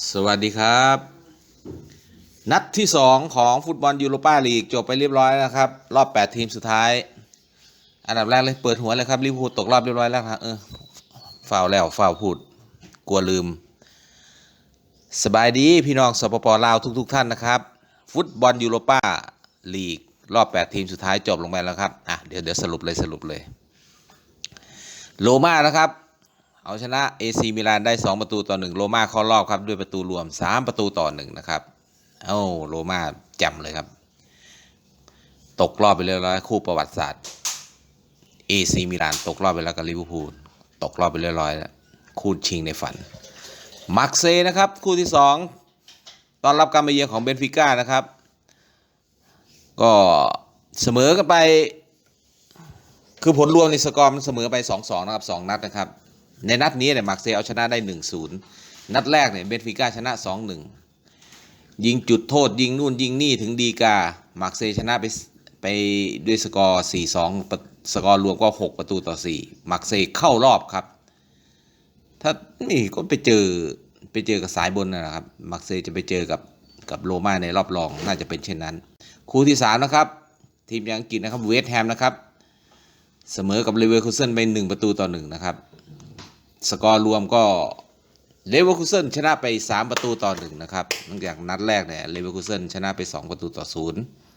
สวัสดีครับ นัดที่ 2 ของฟุตบอลยูโรปาลีกจบไปเรียบร้อยแล้วครับ รอบ 8 ทีมสุดท้าย อันดับแรกเลยเปิดหัวเลยครับลิเวอร์พูลตกรอบเรียบร้อยแล้วครับเออฝ่าวแล้วฝ่าวพูด กลัวลืม สบายดีพี่น้องสปปลาวทุก ๆ ท่านนะครับ ฟุตบอลยูโรปาลีกรอบ 8 ทีมสุดท้ายจบลงไปแล้วครับอะเดี๋ยวเดี๋ยวสรุปเลยสรุปเลย โลมานะครับ เอาชนะเอซีมิลานได้ 2 ประตูต่อ 1โลมาเข้ารอบครับ ด้วยประตูรวม 3 ประตูต่อ 1 นะครับเอ้าโลมาจ่มเลยครับ ตกรอบไปเรียบร้อยคู่ประวัติศาสตร์เอซีมิลานตกรอบไปแล้วกับลิเวอร์พูลตกรอบไปเรียบร้อยแล้วคู่ชิงในฝันมาร์กเซนะครับ คู่ที่ 2 ตอนรับการมาเยือนของเบนฟิก้านะครับ ก็เสมอกันไป คือผลรวมในสกอร์มันเสมอไป 2-2 นะครับ 2 นัดนะครับ ในนัดนี้เนี่ยมาร์เซย์เอาชนะได้ 1-0 นัดแรกเนี่ยเบนฟิก้าชนะ 2-1 ยิงจุดโทษยิงนู่นยิงนี่ถึงดีกามาร์เซย์ชนะไปไปด้วยสกอร์ 4-2ประสกอร์รวมก็ 6 ประตูต่อ 4 มาร์เซย์เข้ารอบครับ ถ้านี่ก็ไปเจอไปเจอกับสายบนนะครับ มาร์เซย์จะไปเจอกับกับโรม่าในรอบรองน่าจะเป็นเช่นนั้น คู่ที่ 3 นะครับ ทีมยังอังกฤษนะครับเวสต์แฮมนะครับ เสมอกับเลเวอร์คูเซนไป1ประตูต่อ1นะครับ สกอร์รวมก็เลเวอร์คูเซนชนะไป 3 ประตูต่อ1นะครับหลังจากนัดแรกเนี่ยเลเวอร์คูเซนชนะไป 2 ประตูต่อ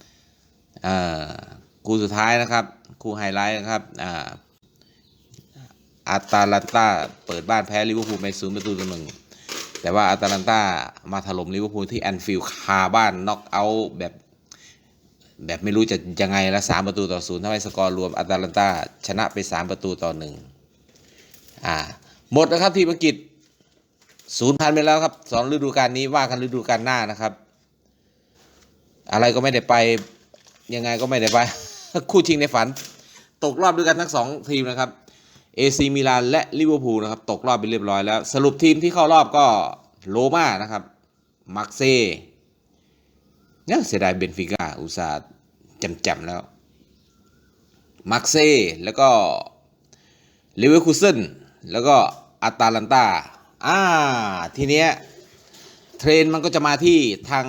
0อ่าคู่สุดท้ายนะครับคู่ไฮไลท์นะครับอ่าอาตาลันตาเปิดบ้านแพ้ลิเวอร์พูลไป0ประตูต่อ1แต่ว่าอาตาลันตามาถล่มลิเวอร์พูลที่แอนฟิลด์คาบ้านน็อกเอาท์แบบ แบบไม่รู้จะยังไงละสามประตูต่อศูนย์ทำให้สกอร์รวมอาตาลันตาชนะไปสามประตูต่อหนึ่งอ่า หมดนะครับทีมอังกฤษศูนย์พันไปแล้วครับสองฤดูกาลนี้ว่ากันฤดูกาลหน้านะครับ อะไรก็ไม่ได้ไปยังไงก็ไม่ได้ไป คู่ชิงในฝัน ตกรอบด้วยกันทั้งสองทีมนะครับเอซีมิลานและลิเวอร์พูลนะครับ ตกรอบไปเรียบร้อยแล้ว สรุปทีมที่เข้ารอบก็โรม่านะครับมาร์เซย์เนี่ยเสียดายเบนฟิก้าอุตส่าห์จำๆแล้วมาร์กเซ่แล้วก็ลิเวอร์คูเซน แล้วก็อาตาลันตาอ่าทีเนี้ยเทรนมันก็จะมาที่ทาง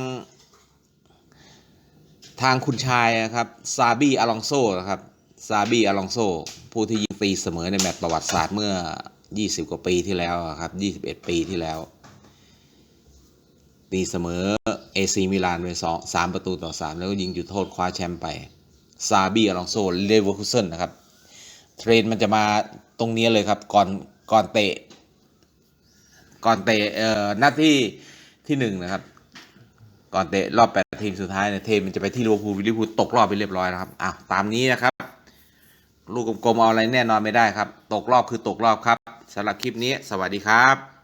ทางคุณชายนะครับซาบีอลองโซนะครับซาบีอลองโซผู้ที่ยิงตีเสมอในแมตช์ประวัติศาสตร์เมื่อ 20 กว่าปีที่แล้วครับ 21 ปีที่แล้ว ตีเสมอเอซีมิลานไปสองสามประตูต่อสามแล้วก็ยิงจุดโทษคว้าแชมป์ไปซาบีอลองโซเลเวอร์คูเซนนะครับ เทรนมันจะมา ตรงนี้เลยครับ ก่อนก่อนเตะ ก่อนเตะเอ่อนัดที่ที่หนึ่งนะครับ ก่อนเตะรอบแปดทีมสุดท้ายเนี่ยเทมันจะไปที่ลิเวอร์พูลลิเวอร์พูลตกรอบไปเรียบร้อยแล้วครับอ้าวตามนี้นะครับ ลูกกลมๆเอาอะไรแน่นอนไม่ได้ครับ ตกรอบคือตกรอบครับสำหรับคลิปนี้ สวัสดีครับ